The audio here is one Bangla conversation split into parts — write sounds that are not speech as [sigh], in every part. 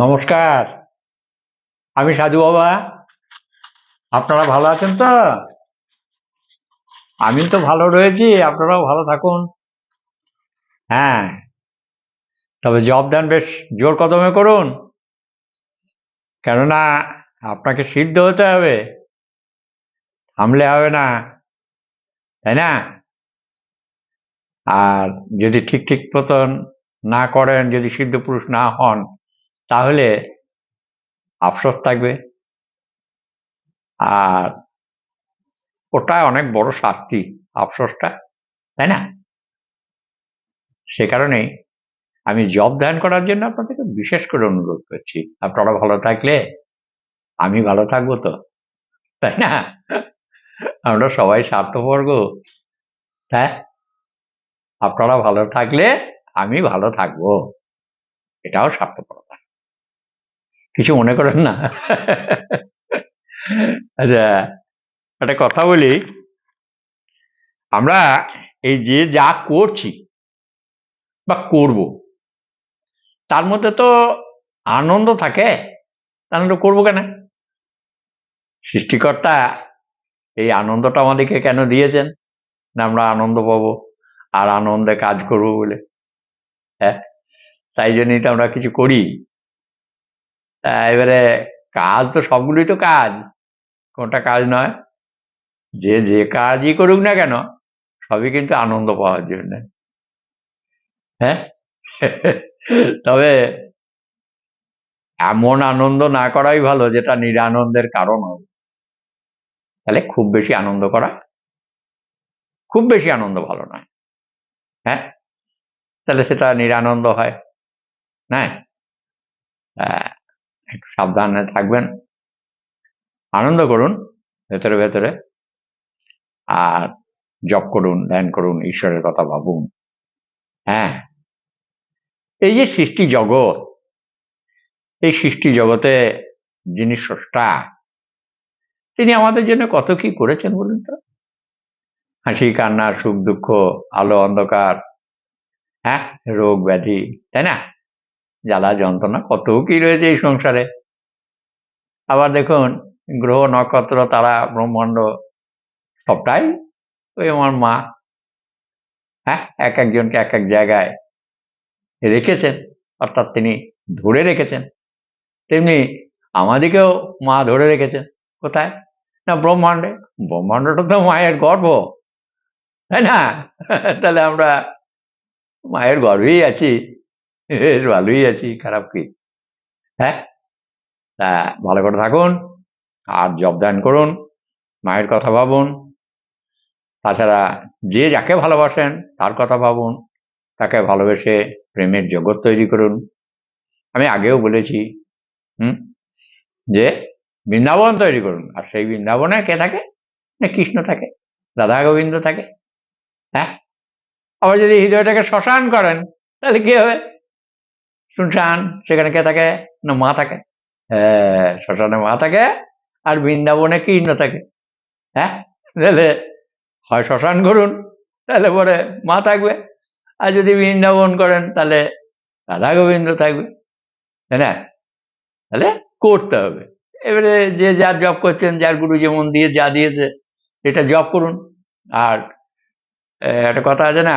নমস্কার। আমি সাধু বাবা। আপনারা ভালো আছেন তো? আমি তো ভালো রয়েছি, আপনারাও ভালো থাকুন। হ্যাঁ। তবে জব দেন বেশ জোর কদমে করুন। কেননা আপনাকে সিদ্ধ হতে হবে। থামলে হবে না। তাই না? আর যদি ঠিক ঠিক মতন না করেন, যদি সিদ্ধ পুরুষ না হন তাহলে আফসোস থাকবে। আর ওটা অনেক বড় শাস্তি, আফসোসটা, তাই না? সে কারণেই আমি জব ধ্যান করার জন্য আপনাদেরকে বিশেষ করে অনুরোধ করছি। আপনারা ভালো থাকলে, আমি ভালো থাকব তো, তাই না? আমরা সবাই স্বার্থবর্গ হ্যাঁ? আপনারা ভালো থাকলে, আমি ভালো থাকব, এটাও স্বার্থপরতা কিছু মনে করেন না? আচ্ছা একটা কথা বলি। আমরা এই যে যা করছি বা করব, তার মধ্যে তো আনন্দ থাকে। তাহলে করব কেন? সৃষ্টিকর্তা এই আনন্দটা আমাদেরকে কেন দিয়েছেন? না আমরা আনন্দ পাবো, আর আনন্দে কাজ করব বলে। হ্যাঁ তাই জন্যই তো আমরা কিছু করি। এবারে কাজ তো সবগুলোই তো কাজ। কোনটা কাজ নয়? যে যে কাজই করুক না কেন, সবই কিন্তু আনন্দ পাওয়ার জন্য। হ্যাঁ? [laughs] তবে এমন আনন্দ না করাই ভালো, যেটা নিরানন্দের কারণ হবে। তাহলে খুব বেশি আনন্দ করা খুব বেশি আনন্দ ভালো নয়। হ্যাঁ? তাহলে সেটা নিরানন্দ হয় হ্যাঁ? একটু সাবধানে থাকবেন। আনন্দ করুন, ভেতরে ভেতরে। আর জপ করুন, ধ্যান করুন, ঈশ্বরের কথা ভাবুন। হ্যাঁ। এই যে সৃষ্টি জগৎ, এই সৃষ্টি জগতে যিনি স্রষ্টা, তিনি আমাদের জন্য কত কি করেছেন বলুন তো? হাসি, কান্না, সুখ, দুঃখ, আলো, অন্ধকার হ্যাঁ? রোগ, ব্যাধি, তাই না? জ্বালা যন্ত্রণা, কত কি রয়েছে এই সংসারে। আবার দেখুন, গ্রহ, নক্ষত্র, তারা, ব্রহ্মাণ্ড, সবটাই ওই আমার মা। হ্যাঁ এক একজনকে এক এক জায়গায় রেখেছেন, অর্থাৎ তিনি ধরে রেখেছেন। তেমনি আমাদেরকেও মা ধরে রেখেছেন। কোথায়? না ব্রহ্মাণ্ডে। ব্রহ্মাণ্ডটা তো মায়ের গর্ব তাই না? তাহলে আমরা মায়ের গর্বেই আছি। বেশ ভালোই আছি, খারাপ কি? হ্যাঁ? তা ভালো করে থাকুন, আর জবদান করুন, মায়ের কথা ভাবুন, তাছাড়া যে যাকে ভালোবাসেন তার কথা ভাবুন, তাকে ভালোবেসে প্রেমের জগৎ তৈরি করুন। আমি আগেও বলেছি, হুম? যে বৃন্দাবন তৈরি করুন, আর সেই বৃন্দাবনে কে থাকে? না কৃষ্ণ থাকে, রাধা গোবিন্দ থাকে হ্যাঁ? আবার যদি হৃদয়টাকে শ্মশান করেন, তাহলে কি হবে? শুনশান সেখানে কে থাকে? না মা থাকে। হ্যাঁ শ্মশানে মা থাকে আর বৃন্দাবনে কৃষ্ণ থাকে। হ্যাঁ? তাহলে হয় শ্মশান করুন, তাহলে পরে মা থাকবে। আর যদি বৃন্দাবন করেন, তাহলে রাধা গোবিন্দ থাকবে। তাই না? তাহলে করতে হবে। এবারে যে যার জব করছেন, যার গুরু যেমন দিয়ে যা দিয়েছে এটা জব করুন। আর একটা কথা আছে না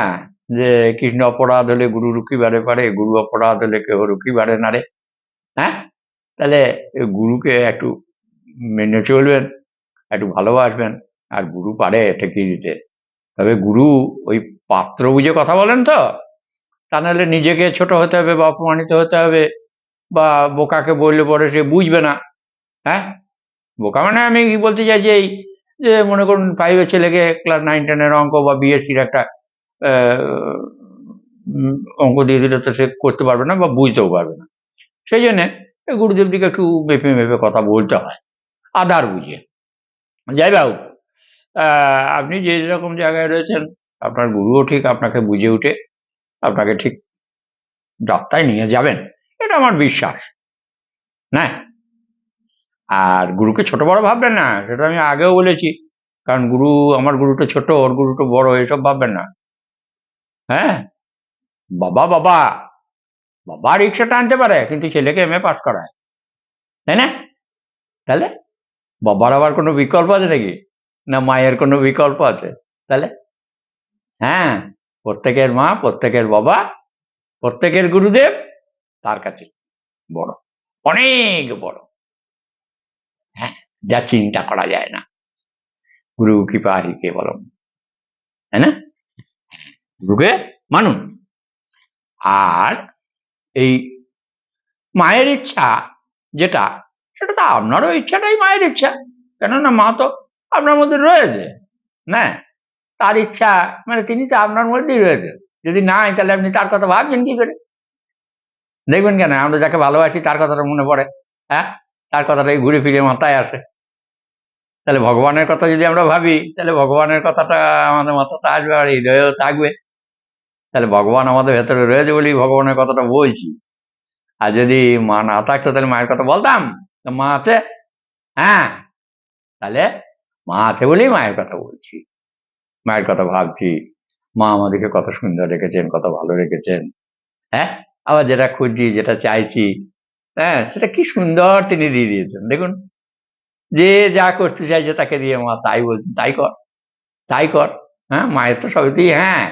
যে কৃষ্ণ অপরাধ হলে গুরু রুকি বারে পারে গুরু অপরাধ হলে কেউ রুকি বারে না রে। হ্যাঁ? তাহলে গুরুকে একটু মেনে চলবেন, একটু ভালোবাসবেন, আর গুরু পারে ঠেকিয়ে দিতে। তবে গুরু ওই পাত্র বুঝে কথা বলেন তো? তা নাহলে নিজেকে ছোট হতে হবে বা অপমানিত হতে হবে, বা বোকাকে বললে পরে সে বুঝবে না। হ্যাঁ? বোকা মানে আমি কি বলতে চাইছি এই যে মনে করুন ফাইভের ছেলেকে ক্লাস নাইন টেনের অঙ্ক বা বিএসসির একটা অঙ্ক দিয়ে দিলে তো সে করতে পারবে না বা বুঝতেও পারবে না। সেই জন্যে এই গুরুদেবদিকে একটু মেপে মেপে কথা বলতে হয় আদার বুঝিয়ে যাই আহ, আপনি যে রকম জায়গায় রয়েছেন আপনার গুরুও ঠিক আপনাকে বুঝে উঠে আপনাকে ঠিক যাত্রায় নিয়ে যাবেন এটা আমার বিশ্বাস। না আর গুরুকে ছোট বড় ভাববেন না সেটা আমি আগেও বলেছি। কারণ গুরু আমার গুরুটা ছোট ওর গুরুটা বড় এসব ভাববেন না। হ্যাঁ? বাবা বাবা। বাবা রিক্সা টানতে পারে, কিন্তু ছেলেকে এম এ পাস করায়। তাই না? তাহলে? বাবার আবার কোনো বিকল্প আছে নাকি? না মায়ের কোনো বিকল্প আছে? তাহলে? হ্যাঁ প্রত্যেকের মা, প্রত্যেকের বাবা, প্রত্যেকের গুরুদেব তার কাছে বড়, অনেক বড়। হ্যাঁ যা চিন্তা করা যায় না। গুরু কৃপা হি কেবলম তাই না? গুরুকে মানুন আর এই মায়ের ইচ্ছা যেটা, সেটা তো আপনারও ইচ্ছাটাই মায়ের ইচ্ছা। কেননা মা তো আপনার মধ্যে রয়েছে না তার ইচ্ছা মানে তিনি তো আপনার মধ্যেই রয়েছে। যদি নাই, তাহলে আপনি তার কথা ভাবছেন কি করে? দেখবেন কেন? আমরা যাকে ভালোবাসি, তার কথাটা মনে পড়ে হ্যাঁ? তার কথাটাই ঘুরে ফিরে মাথায় আসে। তাহলে ভগবানের কথা যদি আমরা ভাবি, তাহলে ভগবানের কথাটা আমাদের মাথাতে আসবে আর হৃদয়েও থাকবে। তাহলে ভগবান আমাদের ভেতরে রয়েছে বলেই ভগবানের কথাটা বলছি। আর যদি মা না থাকতো তাহলে মায়ের কথা বলতাম? মা আছে? হ্যাঁ। তাহলে মা আছে বলেই মায়ের কথা বলছি। মায়ের কথা ভাবছি। মা আমাদেরকে কত সুন্দর রেখেছেন, কত ভালো রেখেছেন। হ্যাঁ? আবার যেটা খুঁজছি, যেটা চাইছি হ্যাঁ সেটা কি সুন্দর তিনি দিয়ে দিয়েছেন। দেখুন, যে যা করতে চাইছে তাকে দিয়ে মা তাই বলছেন, তাই কর তাই কর। হ্যাঁ মায়ের তো সবই হ্যাঁ।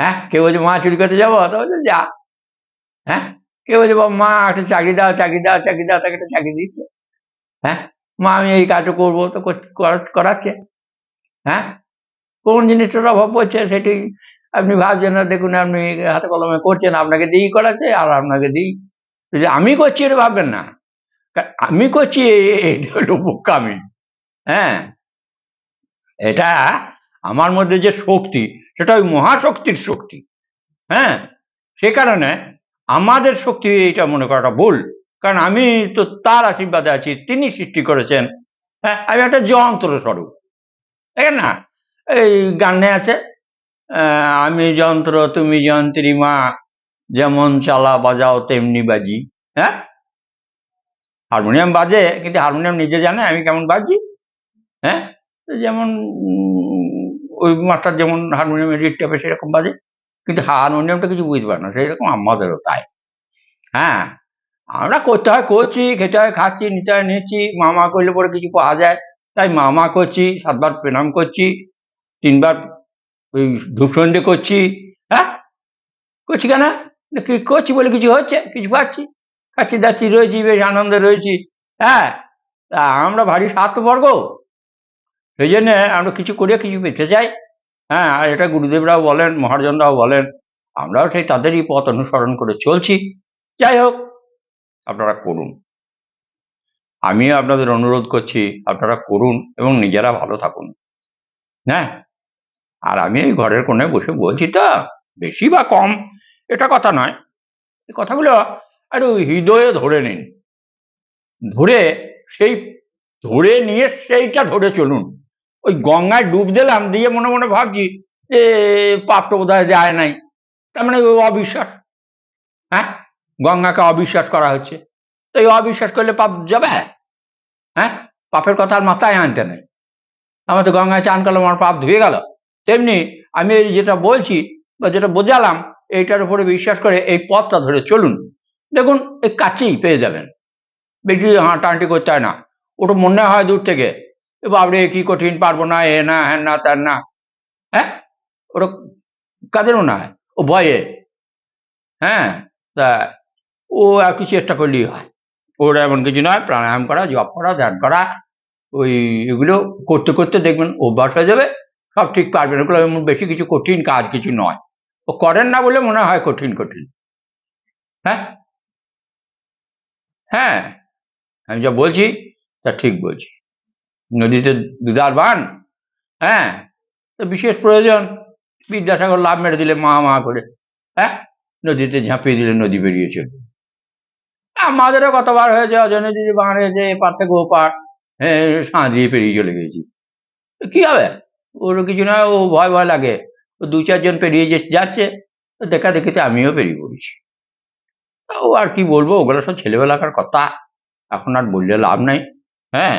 হ্যাঁ? কেউ বলছে মা চুরি করতে যাব? তো বলছে যা। হ্যাঁ? কেউ বলছে বাবা, মা একটা চাকরি দাও চাকরি দাও চাকরি দাও তাকে একটা চাকরি দিচ্ছে। হ্যাঁ? মা আমি এই কাজটা করব তো কর- করা- করাচ্ছে। হ্যাঁ? কোন জিনিসটার অভাব পড়ছে সেটি আপনি ভাবছেন না দেখুন আপনি হাতে কলমে করছেন আপনাকে দিই করাচ্ছে আর আপনাকে দিই যে আমি করছি এটা ভাববেন না। আমি করছি বোকামি। হ্যাঁ? এটা আমার মধ্যে যে শক্তি সেটা ওই মহাশক্তির শক্তি। হ্যাঁ? সে কারণে আমাদের শক্তি এটা মনে করাটা ভুল। কারণ আমি তো তার আশীর্বাদে আছি, তিনি সৃষ্টি করেছেন। হ্যাঁ আমি একটা যন্ত্র স্বরূপ। দেখেন না? এই গানে আছে আমি যন্ত্র, তুমি যন্ত্রী, মা, যেমন চালা, বাজাও, তেমনি বাজি। হ্যাঁ? হারমোনিয়াম বাজে, কিন্তু হারমোনিয়াম নিজে জানে আমি কেমন বাজি। হ্যাঁ? যেমন ওই মাস্টার যেমন হারমোনিয়ামে রিট টাপে সেরকম বাজে, কিন্তু হারমোনিয়ামটা কিছু বুঝতে পারে না সেই রকম আমাদেরও তাই। হ্যাঁ আমরা করতে হয় করছি, খেতে হয়, খাচ্ছি, নিতে হয়, নিচ্ছি, মামা করলে পরে কিছু পাওয়া যায়, তাই মামা করছি, সাতবার প্রণাম করছি, তিনবার ওই ধূপসন্ধে করছি হ্যাঁ? করছি কেন? কি করছি বলে কিছু হচ্ছে? কিছু পাচ্ছি? খাচ্ছি, দাচ্ছি, রয়েছি, বেশ আনন্দে রয়েছি হ্যাঁ? তা আমরা ভারী স্বার্থবর্গ সেই জন্যে আমরা কিছু করে কিছু পেতে চাই হ্যাঁ আর এটা গুরুদেবরাও বলেন মহাজনরাও বলেন, আমরাও সেই তাদেরই পথ অনুসরণ করে চলছি। যাই হোক, আপনারা করুন। আমিও আপনাদের অনুরোধ করছি, আপনারা করুন এবং নিজেরা ভালো থাকুন। হ্যাঁ আর আমি এই ঘরের কোণে বসে বলছি তো, বেশি বা কম, এটা কথা নয়। এই কথাগুলো একটু হৃদয়ে ধরে নিন। ধরে, সেই ধরে নিয়ে সেইটা ধরে চলুন। ওই গঙ্গায় ডুব দিলাম, দিয়ে মনে মনে ভাবছি যে পাপটা বোধহয় যায় নাই। তার মানে অবিশ্বাস। হ্যাঁ? গঙ্গাকে অবিশ্বাস করা হচ্ছে। তো এই অবিশ্বাস করলে পাপ যাবে? হ্যাঁ? পাপের কথা আর মাথায় আনতে নেই। আমার তো গঙ্গায় চান করলাম, আমার পাপ ধুয়ে গেল। তেমনি আমি এই যেটা বলছি বা যেটা বোঝালাম, এইটার উপরে বিশ্বাস করে এই পথটা ধরে চলুন। দেখুন, এই কাছেই পেয়ে যাবেন। বেশি হাঁটাহাঁটি করতে হয় না। ওটা মনে হয় দূর থেকে। বাবরে কি কঠিন পারব না, এ না হ্যাঁ না, তার না। হ্যাঁ? ওটা কাদের মনে হয়? ও ভয়ে। হ্যাঁ? তা ও একটু চেষ্টা করলেই হয়। ওর এমন কিছু নয়, প্রাণায়াম করা, জপ করা, ধ্যান করা, ওই এগুলো করতে করতে দেখবেন অভ্যাস হয়ে যাবে। সব ঠিক পারবেন ওগুলো এমন বেশি কিছু কঠিন কাজ কিছু নয়। ও করেন না বলে মনে হয় কঠিন কঠিন। হ্যাঁ? হ্যাঁ আমি যা বলছি, তা ঠিক বলছি। নদীতে দুধার বান হ্যাঁ? তো বিশেষ প্রয়োজন। বিদ্যাসাগর লাভ মেরে দিলে মা মা করে হ্যাঁ? নদীতে ঝাঁপিয়ে দিলে নদী বেরিয়ে চলবে আমাদেরও কতবার হয়েছে অজনে যদি বান হয়েছে এপার থেকে ওপার হ্যাঁ সাঁ দিয়ে পেরিয়ে চলে গেছি। কি হবে? ওর কিছু না, ও ভয় ভয় লাগে। ও দু চারজন পেরিয়ে যে যাচ্ছে দেখা দেখিতে আমিও পেরিয়ে পড়েছি। ও আর কি বলব, ওগুলো সব ছেলেবেলাকার কথা। এখন আর বললে লাভ নাই হ্যাঁ?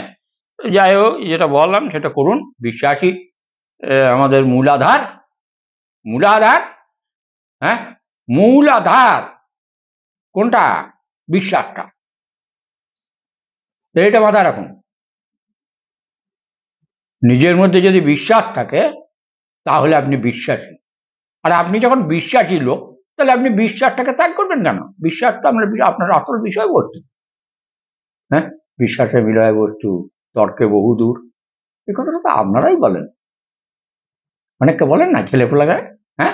যাই হোক, যেটা বললাম সেটা করুন। বিশ্বাসী আমাদের মূলাধার। মূলাধার হ্যাঁ? মূলাধার। কোনটা? বিশ্বাসটা। এটা মাথায় রাখুন। নিজের মধ্যে যদি বিশ্বাস থাকে, তাহলে আপনি বিশ্বাসী। আর আপনি যখন বিশ্বাসী লোক, তাহলে আপনি বিশ্বাসটাকে ত্যাগ করবেন কেন? বিশ্বাস তো আমরা আপনার আসল বিষয়বস্তু। হ্যাঁ? বিশ্বাসের বিলয় বস্তু তর্কে বহুদূর। এ কথাটা তো আপনারাই বলেন। অনেককে বলেন না, ছেলে পোলাগায় হ্যাঁ?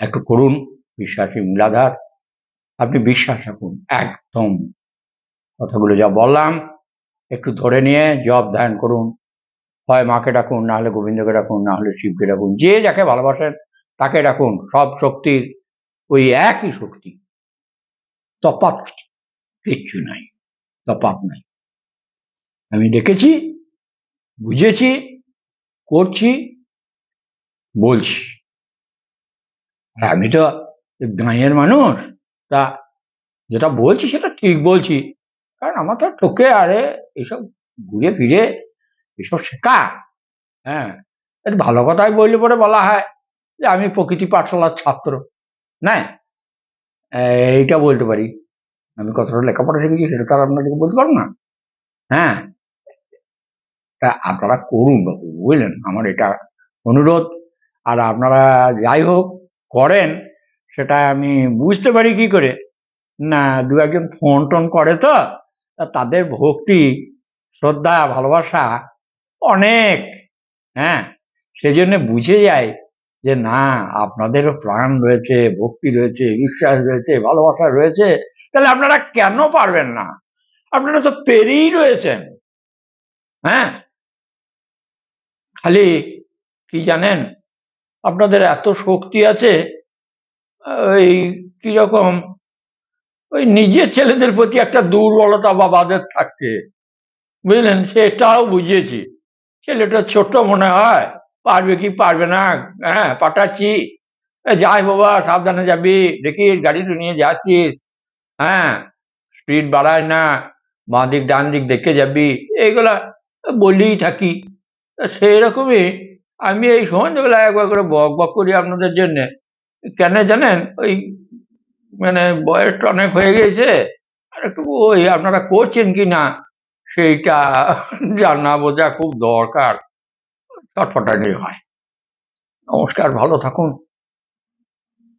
একটু করুন, বিশ্বাসী মূলাধার। আপনি বিশ্বাস রাখুন, একদম। কথাগুলো যা বললাম, একটু ধরে নিয়ে জব ধ্যান করুন। হয় মাকে ডাকুন, না হলে গোবিন্দকে ডাকুন, না হলে শিবকে ডাকুন, যে যাকে ভালোবাসেন তাকে ডাকুন, সব শক্তির ওই একই শক্তি। তফাৎ কিচ্ছু নাই তফাৎ নাই। আমি দেখেছি বুঝেছি, করছি, বলছি। আর আমি তো গাঁয়ের মানুষ, তা যেটা বলছি সেটা ঠিক বলছি। কারণ তো চোখে আরে, এসব ঘুরে ফিরে, এসব শেখা। হ্যাঁ একটু ভালো কথাই বললে পরে বলা হয় যে আমি প্রকৃতি পাঠশালার ছাত্র। না এইটা বলতে পারি। আমি কতটা লেখাপড়া শিখেছি সেটা তো আর আপনাদেরকে বলতে পারব না। হ্যাঁ তা আপনারা করুন বাবু, বুঝলেন? আমার এটা অনুরোধ। আর আপনারা যাই হোক করেন, সেটা আমি বুঝতে পারি কি করে। না, দু একজন ফোন টোন করে তো তাদের ভক্তি, শ্রদ্ধা, ভালোবাসা অনেক হ্যাঁ? সেজন্য বুঝে যায় যে না, আপনাদেরও প্রাণ রয়েছে, ভক্তি রয়েছে, বিশ্বাস রয়েছে, ভালোবাসা রয়েছে। তাহলে আপনারা কেন পারবেন না? আপনারা তো পেরেই রয়েছেন হ্যাঁ? খালি কি জানেন? আপনাদের এত শক্তি আছে, ওই কীরকম ওই নিজের ছেলেদের প্রতি একটা দুর্বলতা বাবাদের থাকে। বুঝলেন? সেটাও বুঝিয়েছি। ছেলেটা ছোট মনে হয়, পারবে কি পারবে না? হ্যাঁ পাঠাচ্ছি। যাই বাবা, সাবধানে যাবি। দেখিস গাড়িটা নিয়ে যাচ্ছিস। হ্যাঁ স্পিড বাড়ায় না বাঁ দিক ডান দিক দেখে যাবি। এইগুলা বলেই থাকি। সেই রকমই আমি এই সন্ধ্যেবেলায় একবার করে বক বক করি আপনাদের জন্য। কেন জানেন? ওই মানে বয়সটা অনেক হয়ে গেছে আর একটু ওই আপনারা করছেন কি না, সেইটা জানা বোঝা খুব দরকার। ছটফটানি হয়। নমস্কার, ভালো থাকুন।